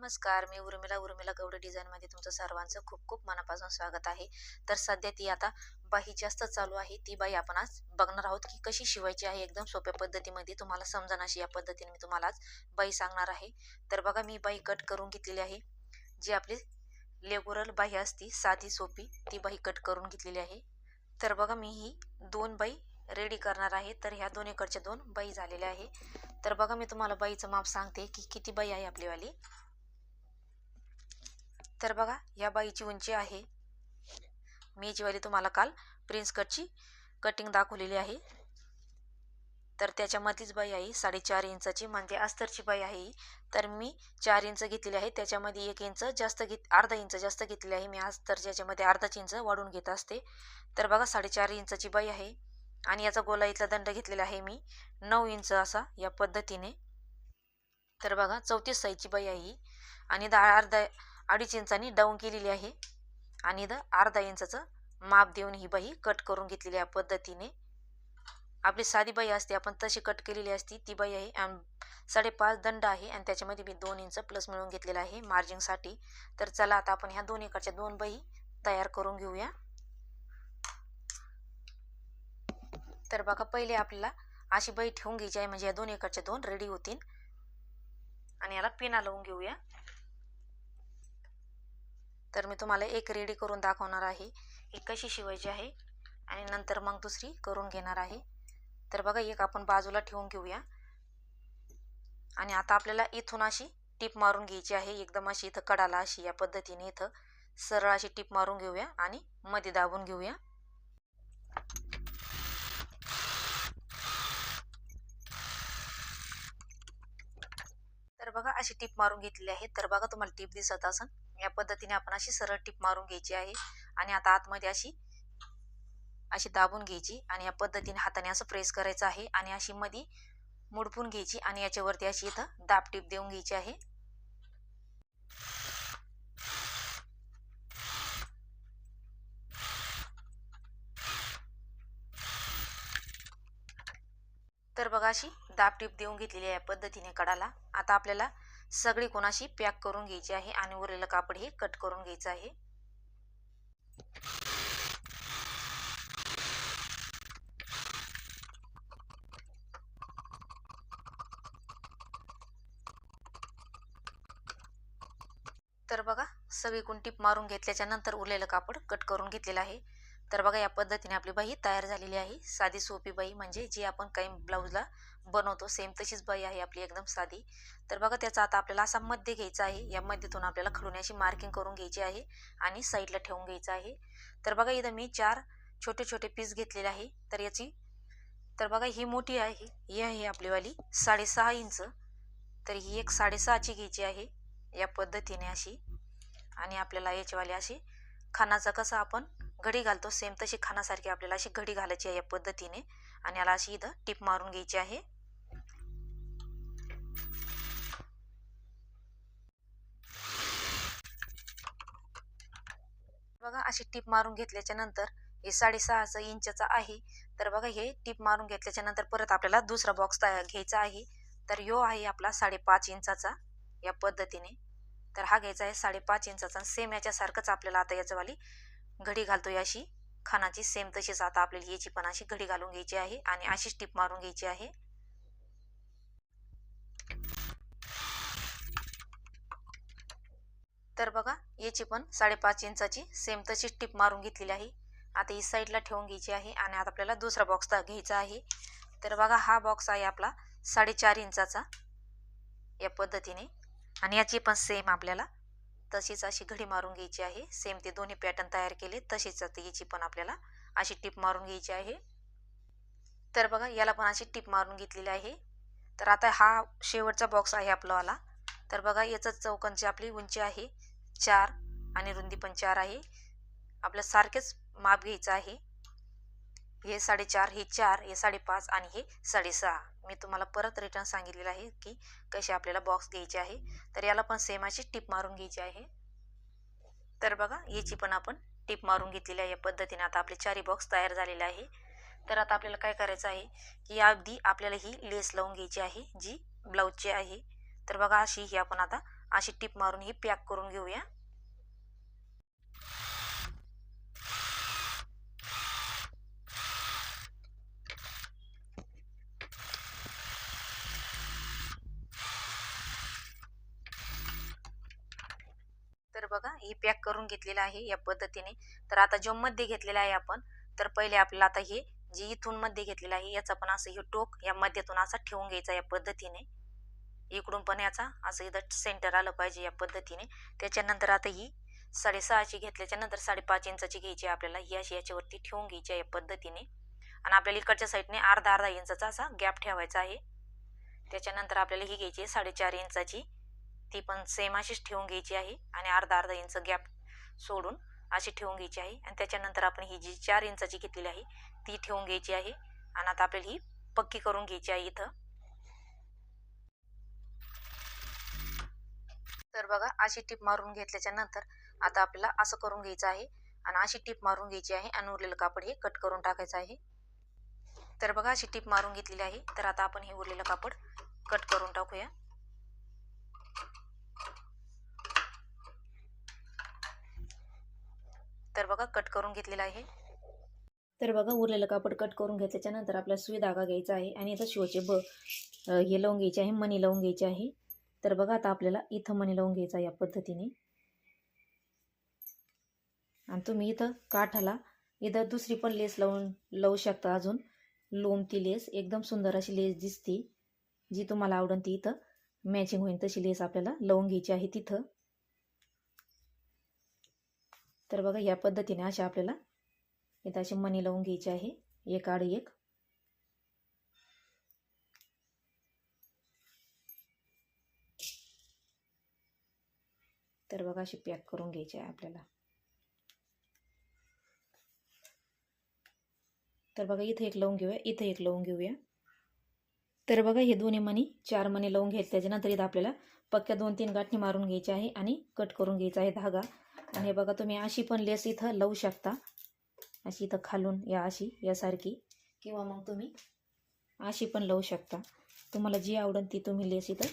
नमस्कार मी उर्मिला. उर्मिला गौड डिझाईनमध्ये तुमचं सर्वांचं खूप खूप मनापासून स्वागत आहे. तर सध्या ती आता बाही जास्त चालू आहे. ती बाई आपण आज बघणार आहोत की कशी शिवायची आहे एकदम सोप्या पद्धतीमध्ये. तुम्हाला समजा अशी या पद्धतीने मी तुम्हाला आज बाई सांगणार आहे. तर बघा मी बाई कट करून घेतलेली आहे. जी आपली लेगुरल बाही असती साधी सोपी ती बाही कट करून घेतलेली आहे. तर बघा मी ही दोन बाई रेडी करणार आहे. तर ह्या दोन एकडच्या दोन बाई झालेल्या आहे. तर बघा मी तुम्हाला बाईचं माप सांगते की किती बाई आहे आपलीवाली. तर बघा या बाईची उंची आहे. मी जीवाली वाली तुम्हाला काल प्रिन्स कटची कटिंग दाखवलेली आहे. तर त्याच्यामध्येच बाई आहे साडेचार इंचाची. म्हणजे अस्तरची बाई आहे ही. तर मी चार इंच घेतलेली आहे. त्याच्यामध्ये एक इंच जास्त घेत अर्धा इंच जास्त घेतलेली आहे मी अस्तर ज्याच्यामध्ये अर्धाच इंच वाढून घेत असते. तर बघा साडेचार इंचाची बाई आहे. आणि याचा गोला इथला दंड घेतलेला आहे मी. नऊ इंच असा या पद्धतीने. तर बघा चौतीस साईजची बाई आहे ही. आणि दहा अर्धा अडीच इंचांनी डाऊन केलेली आहे. आणि इथं अर्धा इंचाचं माप देऊन ही बाई कट करून घेतलेली आहे पद्धतीने. आपली साधी बाई असते आपण तशी कट केलेली असती. ती बाई आहे आणि साडेपाच दंड आहे आणि त्याच्यामध्ये मी दोन इंच प्लस मिळवून घेतलेला आहे मार्जिंगसाठी तर चला आता आपण ह्या दोन एकाच्या दोन बाई तयार करून घेऊया. तर बघा पहिले आपल्याला अशी बाई ठेवून घ्यायची आहे म्हणजे या दोन एकाच्या दोन रेडी होतील. आणि याला पिना लावून घेऊया. तर मी तुम्हाला एक रेडी करून दाखवणार आहे. एक कशी शिवायची आहे आणि नंतर मग दुसरी करून घेणार आहे. तर बघा एक आपण बाजूला ठेवून घेऊया. आणि आता आपल्याला इथून अशी टीप मारून घ्यायची आहे. एकदम अशी इथं कडाला अशी या पद्धतीने इथं सरळ अशी टीप मारून घेऊया आणि मध्ये दाबून घेऊया. तर बघा अशी टीप मारून घेतलेली आहे. तर बघा तुम्हाला टीप दिसत असन. या पद्धतीने आपण अशी सरळ टीप मारून घ्यायची आहे. आणि आता आतमध्ये अशी अशी दाबून घ्यायची आणि या पद्धतीने हाताने असं प्रेस करायचं आहे. आणि अशी मध्ये मुडपून घ्यायची आणि याच्यावरती अशी इथं दाब टीप देऊन घ्यायची आहे. तर बघा अशी दाब टीप देऊन घेतलेली आहे या पद्धतीने कडाला. आता आपल्याला सगळी कोणाशी पॅक करून घ्यायची आहे आणि उरलेलं कापड हे कट करून घ्यायचं आहे. तर बघा सगळी टीप मारून घेतल्याच्या नंतर उरलेलं कापड कट करून घेतलेलं आहे. तर बघा या पद्धतीने आपली बाई तयार झालेली आहे. साधी सोपी बाई म्हणजे जी आपण काही ब्लाऊजला बनवतो. सेम तशीच बाई आहे आपली एकदम साधी. तर बघा त्याचा आता आपल्याला असा मध्य घ्यायचा आहे. या मध्यतून आपल्याला खडून अशी मार्किंग करून घ्यायची आहे आणि साईडला ठेवून घ्यायचं आहे. तर बघा इथं मी चार छोटे छोटे पीस घेतलेले आहे. तर याची तर बघा ही मोठी आहे. ही आहे आपलीवाली साडेसहा इंच. तर ही एक साडेसहाची घ्यायची आहे. या पद्धतीने अशी. आणि आपल्याला याच्यावाली अशी खानाचा कसं आपण घडी घालतो सेम तशी खानासारखी आपल्याला अशी घडी घालायची आहे या पद्धतीने. आणि याला अशी इथं टिप मारून घ्यायची आहे. बघा अशी टीप मारून घेतल्याच्या नंतर हे साडेसहाचं इंचचा आहे तर बघा हे टीप मारून घेतल्याच्या नंतर परत आपल्याला दुसरा बॉक्स घ्यायचा आहे. तर यो आहे आपला साडेपाच इंचाचा या पद्धतीने. तर हा घ्यायचा आहे साडेपाच इंचाचा सेम याच्यासारखंच आपल्याला आता याच्यावाली घडी घालतो अशी. खानाची सेम तशीच आता आपल्याला याची पण अशी घडी घालून घ्यायची आहे आणि अशीच टीप मारून घ्यायची आहे. तर बघा याची पण साडेपाच इंचाची सेम तशीच टिप मारून घेतलेली आहे. आता ही साईडला ठेवून घ्यायची आहे आणि आता आपल्याला दुसरा बॉक्स घ्यायचा आहे. तर बघा हा बॉक्स आहे आपला साडेचार इंचाचा या पद्धतीने. आणि याची पण सेम आपल्याला तशीच अशी घडी मारून घ्यायची आहे. सेम ते दोन्ही पॅटर्न तयार केले तशीच याची पण आपल्याला अशी टिप मारून घ्यायची आहे. तर बघा याला पण अशी टिप मारून घेतलेली आहे. तर आता हा शेवटचा बॉक्स आहे आपलावाला तर बघा याचं चौकांची आपली उंची आहे चार आणि रुंदी पण चार आहे. आपल्या सारखेच माप घ्यायचं आहे. हे साडेचार हे चार हे साडेपाच आणि हे साडेसहा. मी तुम्हाला परत रिटर्न सांगितलेलं आहे की कसे आपल्याला बॉक्स घ्यायचे आहे. तर याला पण सेम अशी टिप मारून घ्यायची आहे. तर बघा याची पण आपण टिप मारून घेतलेली आहे या पद्धतीने. आता आपले चारही बॉक्स तयार झालेले आहे. तर आता आपल्याला काय करायचं आहे की या अगदी आपल्याला ही लेस लावून घ्यायची आहे जी ब्लाऊजची आहे. तर बघा अशी ही आपण आता अशी टीप मारून ही पॅक करून घेऊया. तर बघा ही पॅक करून घेतलेलं आहे या पद्धतीने. तर आता जो मध्ये घेतलेला आहे आपण तर पहिले आपल्याला आता हे जे इथून मध्ये घेतलेलं आहे याचा पण असं हे टोक या मध्यातून असा ठेवून घ्यायचा या पद्धतीने. इकडून पण याचा. असं इथं सेंटर आलं पाहिजे या पद्धतीने. त्याच्यानंतर आता ही साडेसहाची घेतल्याच्या नंतर साडेपाच इंचाची घ्यायची आहे आपल्याला. ही अशी याच्यावरती ठेवून घ्यायची आहे या पद्धतीने. आणि आपल्याला इकडच्या साईडने अर्धा अर्धा इंचाचा असा गॅप ठेवायचा आहे. त्याच्यानंतर आपल्याला ही घ्यायची आहे साडेचार इंचाची. ती पण सेम अशीच ठेवून घ्यायची आहे. आणि अर्धा अर्धा इंच गॅप सोडून अशी ठेवून घ्यायची आहे. आणि त्याच्यानंतर आपण ही जी चार इंचाची घेतलेली आहे ती ठेवून घ्यायची आहे. आणि आता आपल्याला ही पक्की करून घ्यायची आहे इथं. तर बघा अशी टीप मारून घेतल्याच्या नंतर आता आपल्याला असं करून घ्यायचं आहे. आणि अशी टीप मारून घ्यायची आहे आणि उरलेलं कापड हे कट करून टाकायचं आहे. तर बघा अशी टीप मारून घेतलेली आहे. तर आता आपण हे उरलेलं कापड कट करून टाकूया. तर बघा कट करून घेतलेलं आहे. तर बघा उरलेलं कापड कट करून घेतल्याच्या नंतर आपल्याला सुई धागा घ्यायचा आहे. आणि इथं शिवचे ब हे लावून घ्यायचे आहे मणी लावून घ्यायचे आहे. तर बघा आता आपल्याला इथं मणी लावून घ्यायचा या पद्धतीने. आणि तुम्ही इथं काठाला इथं दुसरी पण लेस लावून लावू शकता अजून. लोमती लेस एकदम सुंदर अशी लेस दिसते. जी तुम्हाला आवडन ती इथं मॅचिंग होईल तशी लेस आपल्याला लावून घ्यायची आहे तिथं. तर बघा या पद्धतीने अशा आपल्याला इथं अशी मणी लावून घ्यायची आहे. एक आड एक. तर बघा अशी पॅक करून घ्यायची आहे आपल्याला. तर बघा इथं एक लावून घेऊया इथं एक लावून घेऊया. तर बघा हे दोन्ही मणी चार मणी लावून घ्यायचे त्याच्यानंतर इथं आपल्याला पक्क्या दोन तीन गाठणी मारून घ्यायची आहे आणि कट करून घ्यायचा आहे धागा. आणि हे बघा तुम्ही अशी पण लेस इथं लावू शकता. अशी इथं खालून या अशी यासारखी. किंवा मग तुम्ही अशी पण लावू शकता. तुम्हाला जी आवडेल ती तुम्ही लेस इथं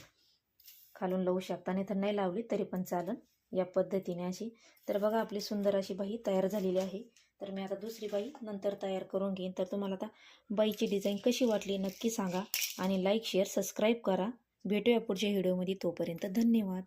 खालून लावू शकता. नाही तर नाही लावली तरी पण चालन. या पद्धतीने अशी. तर बघा आपली सुंदर अशी बाई तयार झालेली आहे. तर मी आता दुसरी बाई नंतर तयार करून घेईन. तर तुम्हाला आता बाईची डिझाईन कशी वाटली नक्की सांगा. आणि लाईक शेअर सबस्क्राईब करा. भेटूया पुढच्या व्हिडिओमध्ये तोपर्यंत धन्यवाद.